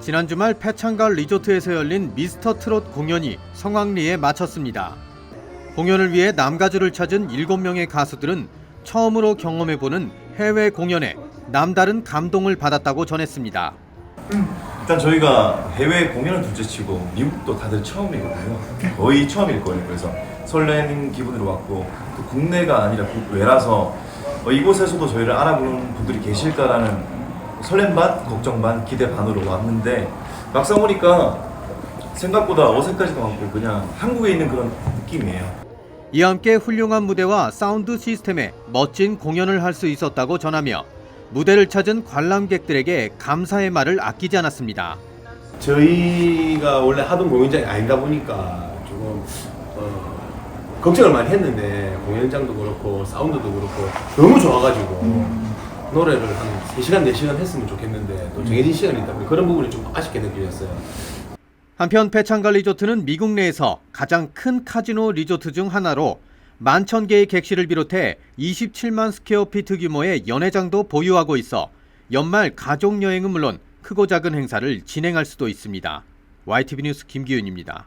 지난 주말 패창갈 리조트에서 열린 미스터 트롯 공연이 성황리에 마쳤습니다. 공연을 위해 남가주를 찾은 7명의 가수들은 처음으로 경험해보는 해외 공연에 남다른 감동을 받았다고 전했습니다. 일단 저희가 해외 공연은 둘째치고 미국도 다들 처음이거든요. 거의 처음일 거예요. 그래서 설레는 기분으로 왔고 또 국내가 아니라 국외라서 어, 이곳에서도 저희를 알아보는 분들이 계실까라는 설렘 반, 걱정 반, 기대 반으로 왔는데 막상 오니까 생각보다 어색하지도 않고 그냥 한국에 있는 그런 느낌이에요. 이와 함께 훌륭한 무대와 사운드 시스템에 멋진 공연을 할 수 있었다고 전하며 무대를 찾은 관람객들에게 감사의 말을 아끼지 않았습니다. 저희가 원래 하던 공연장이 아니다 보니까 조금 어, 걱정을 많이 했는데 공연장도 그렇고 사운드도 그렇고 너무 좋아가지고 노래를 한 3시간, 4시간 했으면 좋겠는데 또 정해진 시간이 있다 보니 그런 부분이 좀 아쉽게 느껴졌어요. 한편 패창갈 리조트는 미국 내에서 가장 큰 카지노 리조트 중 하나로 만천 개의 객실을 비롯해 27만 스퀘어피트 규모의 연회장도 보유하고 있어 연말 가족 여행은 물론 크고 작은 행사를 진행할 수도 있습니다. YTV 뉴스 김기윤입니다.